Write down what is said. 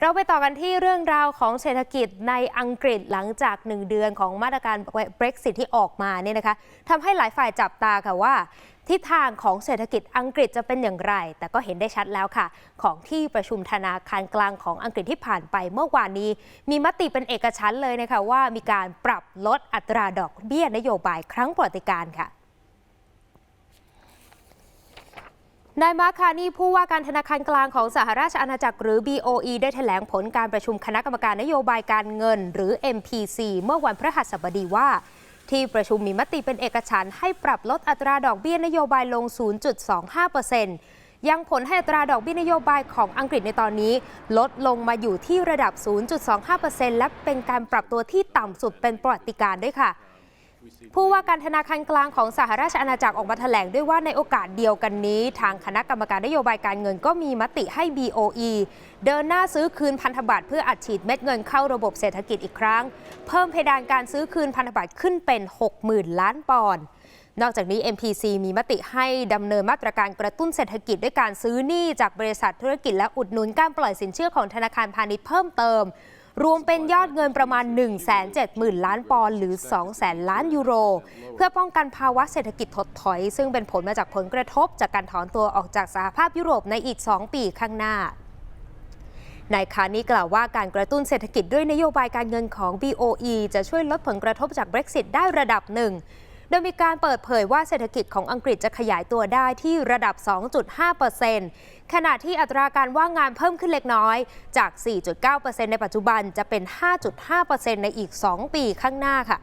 เราไปต่อกันที่เรื่องราวของเศรษฐกิจในอังกฤษหลังจาก 1 เดือนของมาตรการ Brexit ที่ออกมาเนี่ยนะคะทำให้หลายฝ่ายจับตาค่ะว่า ทิศทางของเศรษฐกิจอังกฤษจะเป็นอย่างไร แต่ก็เห็นได้ชัดแล้วค่ะ ของที่ประชุมธนาคารกลางของอังกฤษที่ผ่านไปเมื่อวานนี้ มีมติเป็นเอกฉันท์เลยนะคะว่ามีการปรับลดอัตราดอกเบี้ยนโยบายครั้งประวัติการค่ะ นายมาร์คคานีผู้ว่าการธนาคารกลางของสหราชอาณาจักรหรือ BOE ได้แถลงผลการประชุมคณะกรรมการนโยบายการเงิน หรือ MPC เมื่อวันพฤหัสบดีว่า ที่ประชุมมีมติเป็นเอกฉันท์ให้ปรับลดอัตราดอกเบี้ยนโยบายลง 0.25%ยังผลให้อัตราดอกเบี้ยนโยบายของอังกฤษในตอนนี้ ลดลงมาอยู่ที่ระดับ 0.25%และเป็นการปรับตัวที่ต่ำสุดเป็นประวัติการณ์ด้วยค่ะ ผู้ว่าการธนาคารกลางของสหราชอาณาจักรออกมาแถลงด้วยว่าในโอกาสเดียวกันนี้ ทางคณะกรรมการนโยบายการเงินก็มีมติให้ BOE เดินหน้าซื้อคืนพันธบัตรเพื่ออัดฉีดเม็ดเงินเข้าระบบเศรษฐกิจอีกครั้ง เพิ่มเพดานการซื้อคืนพันธบัตรขึ้นเป็น 60,000 ล้านปอนด์นอกจากนี้ MPC มีมติให้ดำเนินมาตรการกระตุ้นเศรษฐกิจด้วยการซื้อหนี้จากบริษัทธุรกิจและอุดหนุนการปล่อยสินเชื่อของธนาคารพาณิชย์เพิ่มเติม รวมเป็นยอดเงินประมาณ 170,000 ล้านปอนด์หรือ 200,000 ล้านยูโร เพื่อป้องกันภาวะเศรษฐกิจถดถอย ซึ่งเป็นผลมาจากผลกระทบจากการถอนตัวออกจากสหภาพยุโรปในอีก 2 ปีข้างหน้านายคานี้กล่าวว่าการกระตุ้นเศรษฐกิจด้วยนโยบายการเงินของ BOE จะช่วยลดผลกระทบจาก Brexit ได้ระดับหนึ่ง ดยมีการเปิดเผยว่าเศรษฐกิจของอังกฤษจะขยายตัวได้ที่ระดับ 2.5%ขณะที่อัตราการว่างงานเพิ่มขึ้นเล็กน้อย จาก 4.9%ในปัจจุบันจะเป็น 5.5%ในอีก 2 ปีข้างหน้าค่ะ